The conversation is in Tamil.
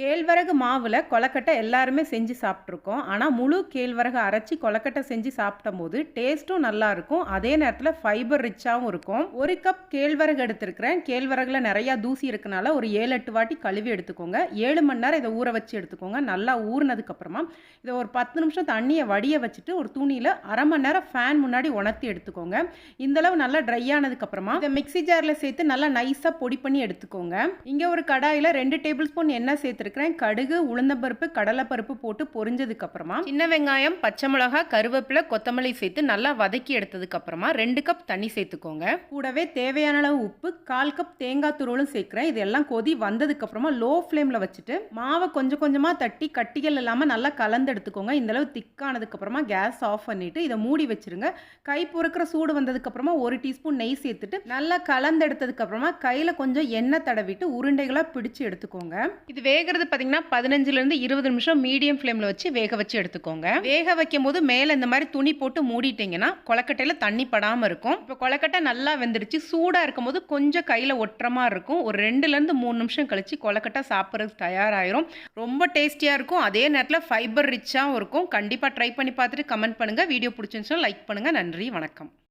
கேழ்வரகு மாவில் கொலக்கட்டை எல்லாருமே செஞ்சு சாப்பிட்ருக்கோம் ஆனால் முழு கேழ்வரகு அரைச்சி கொலக்கட்டை செஞ்சு சாப்பிடும்போது டேஸ்ட்டும் நல்லாயிருக்கும் அதே நேரத்தில் ஃபைபர் ரிச்சாகவும் இருக்கும். ஒரு கப் கேழ்வரகு எடுத்துருக்கிறேன். கேழ்வரகுல நிறையா தூசி இருக்கனால ஒரு ஏழு எட்டு வாட்டி கழுவி எடுத்துக்கோங்க. ஏழு மணி நேரம் இதை ஊற வச்சு எடுத்துக்கோங்க. நல்லா ஊறினதுக்கப்புறமா இதை ஒரு பத்து நிமிஷம் தண்ணியை வடிய வச்சுட்டு ஒரு துணியில் அரை மணி நேரம் ஃபேன் முன்னாடி உணர்த்தி எடுத்துக்கோங்க. இந்தளவு நல்லா ட்ரை ஆனதுக்கப்புறமா இதை மிக்ஸி ஜாரில் சேர்த்து நல்லா நைஸாக பொடி பண்ணி எடுத்துக்கோங்க. இங்கே ஒரு கடாயில் ரெண்டு டேபிள் ஸ்பூன் எண்ணெய் சேர்த்துருக்கிறேன் கடுகு உளுந்தம்பருப்பு கடலைப்பருப்பு போட்டு பொரிஞ்சதுக்கு அப்புறமா சின்ன வெங்காயம் பச்சை மிளகாய் கருவேப்பிலை கொத்தமல்லி சேர்த்து நல்லா வதக்கி எடுத்ததுக்கு அப்புறமா ரெண்டு கப் தண்ணி சேர்த்துக்கோங்க. கூடவே தேவையான அளவு உப்பு கால் கப் தேங்காய் துருவலும் சேர்க்குறேன். இதெல்லாம் கொதி வந்ததுக்கு அப்புறமா லோ ஃப்ளேமில் வச்சுட்டு மாவை கொஞ்சம் கொஞ்சமாக தட்டி கட்டிகள் இல்லாமல் நல்லா கலந்து எடுத்துக்கோங்க. இந்த அளவு திக்கானதுக்கு அப்புறமா கேஸ் ஆஃப் பண்ணிட்டு இதை மூடி வச்சிருங்க. கை பொறுக்கிற சூடு வந்ததுக்கு அப்புறமா ஒரு டீஸ்பூன் நெய் சேர்த்துட்டு நல்லா கலந்து எடுத்ததுக்கு அப்புறமா கையில் கொஞ்சம் எண்ணெய் தடவிட்டு உருண்டைகளாக பிடிச்சு எடுத்துக்கோங்க. இது வேகிறது பார்த்தீங்கன்னா பதினஞ்சுலேருந்து இருபது நிமிஷம் மீடியம் ஃப்ளேமில் வச்சு வேக வச்சு எடுத்துக்கோங்க. வேக வைக்கும் போது மேலே இந்த மாதிரி துணி போட்டு மூடிட்டீங்கன்னா கொலக்கட்டையில் தண்ணி படாமல் இருக்கும். இப்போ கொலக்கட்டை நல்லா வெந்துடுச்சு சூடாக இருக்கும் போது கொஞ்சம் கையில் ஒட்டுற மாதிரி இருக்கும். ஒரு ரெண்டுலேருந்து மூணு நிமிஷம் கழிச்சு கொலக்கட்டை சாப்பிட்றதுக்கு தயாராகிரும் ரொம்ப டேஸ்டியாக இருக்கும். அதே நேரத்தில் ஃபைபர் ரிச்சாகவும் இருக்கும். கண்டிப்பாக ட்ரை பண்ணி பார்த்துட்டு கமெண்ட் பண்ணுங்கள் வீடியோ பிடிச்சிருந்துச்சுன்னா லைக் பண்ணுங்கள் நன்றி. வணக்கம்.